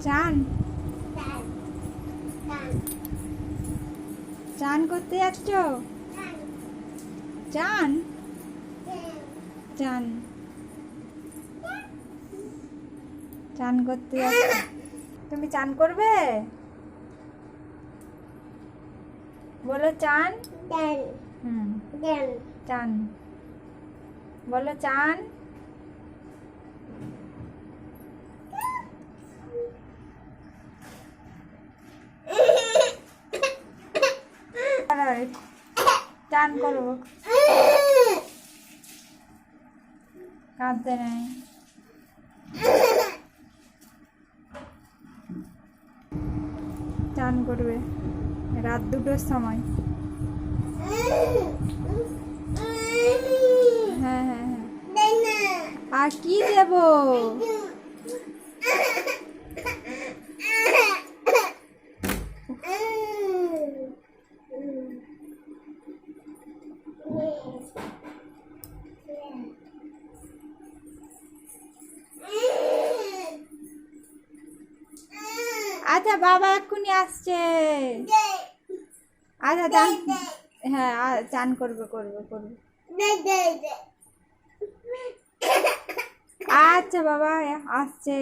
চান? চান। করতে যাচ্ছ? চান। চান? চান। করতে যাচ্ছ। তুমি চান করবে? বলো চান। হুম। চান। বলো চান। আর চান করো। কাঁদতে নেই চান করবে। রাত দুটোর সময়। হ্যাঁ হ্যাঁ হ্যাঁ। আর কি দেব? আচ্ছা বাবা এক্ষুনি আসছে। আচ্ছা চান হ্যাঁ চান করবে করবে করবে। আচ্ছা বাবা আসছে।